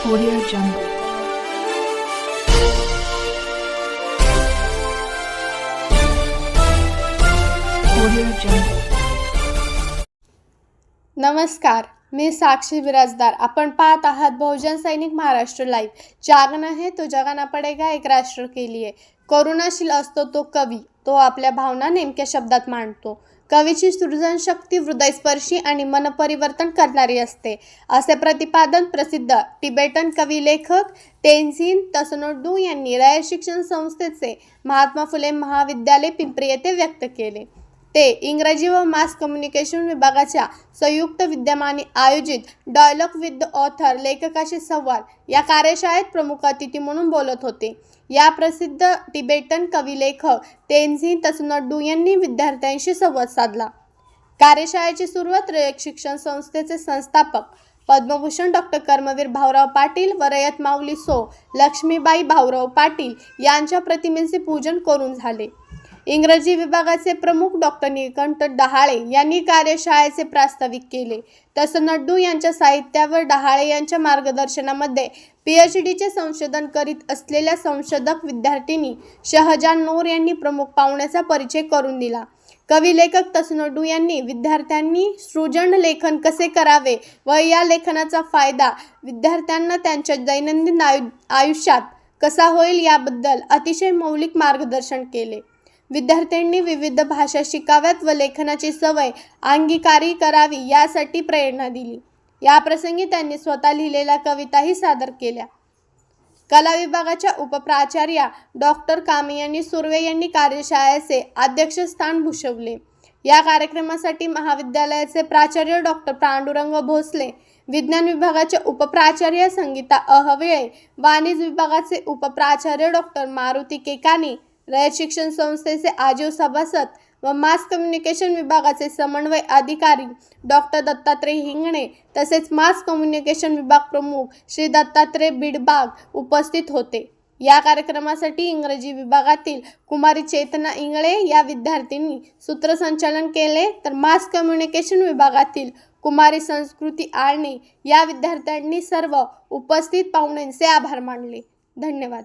Audio Jungle. Audio Jungle. नमस्कार मी साक्षी बिराजदार. आपण पाहत आहात बहुजन सैनिक महाराष्ट्र लाईव्ह जागना है तो जगाना पडेगा एक राष्ट्र के लिए करुणाशील असतो तो कवी. तो आपल्या भावना नेमक्या शब्दात मांडतो. कवीची सृजनशक्ती हृदयस्पर्शी आणि मनपरिवर्तन करणारी असते. असे प्रतिपादन प्रसिद्ध टिबेटन कवी लेखक तेन्झिन तसनोडू यांनी रयत शिक्षण संस्थेचे महात्मा फुले महाविद्यालय पिंपरी येथे व्यक्त केले. ते इंग्रजी व मास कम्युनिकेशन विभागाच्या संयुक्त विद्यमाने आयोजित डायलॉग विथ द ऑथर लेखकाशी संवाद या कार्यशाळेत प्रमुख अतिथी म्हणून बोलत होते. या प्रसिद्ध टिबेटन कवी लेखक तेन्झिन तसनड्डू यांनी विद्यार्थ्यांशी संवाद साधला. कार्यशाळेची सुरुवात रयत शिक्षण संस्थेचे संस्थापक पद्मभूषण डॉक्टर कर्मवीर भाऊराव पाटील व रयत माऊली सो लक्ष्मीबाई भाऊराव पाटील यांच्या प्रतिमेचे पूजन करून झाले. इंग्रजी विभागाचे प्रमुख डॉक्टर निळकंठ डहाळे यांनी कार्यशाळेचे प्रास्ताविक केले. तसं नड्डू यांच्या साहित्यावर डहाळे यांच्या मार्गदर्शनामध्ये पी एच डीचे संशोधन करीत असलेल्या संशोधक विद्यार्थिनी शहजान नूर यांनी प्रमुख पाहुण्याचा परिचय करून दिला. कवी लेखक तसनोडू यांनी विद्यार्थ्यांनी सृजन लेखन कसे करावे व या लेखनाचा फायदा विद्यार्थ्यांना त्यांच्या दैनंदिन आयु आयुष्यात कसा होईल याबद्दल अतिशय मौलिक मार्गदर्शन केले. विद्यार्थ्यांनी विविध भाषा शिकाव्यात व लेखनाची सवय अंगीकारी करावी यासाठी प्रेरणा दिली. याप्रसंगी त्यांनी स्वतः लिहिलेल्या कविताही सादर केल्या. कला विभागाच्या उपप्राचार्या डॉक्टर कामियानी सुर्वे यांनी कार्यशाळेचे अध्यक्षस्थान भूषवले. या कार्यक्रमासाठी महाविद्यालयाचे प्राचार्य डॉक्टर पांडुरंग भोसले विज्ञान विभागाचे उपप्राचार्य संगीता अहवेळे वाणिज्य विभागाचे उपप्राचार्य डॉक्टर मारुती केकानी रयत शिक्षण संस्थेचे आजीव सभासद व मास कम्युनिकेशन विभागाचे समन्वय अधिकारी डॉक्टर दत्तात्रय हिंगणे तसेच मास कम्युनिकेशन विभाग प्रमुख श्री दत्तात्रय बिडबाग उपस्थित होते. या कार्यक्रमासाठी इंग्रजी विभागातील कुमारी चेतना इंगळे या विद्यार्थ्यांनी सूत्रसंचालन केले. तर मास कम्युनिकेशन विभागातील कुमारी संस्कृती आळणे या विद्यार्थ्यांनी सर्व उपस्थित पाहुण्यांचे आभार मानले. धन्यवाद.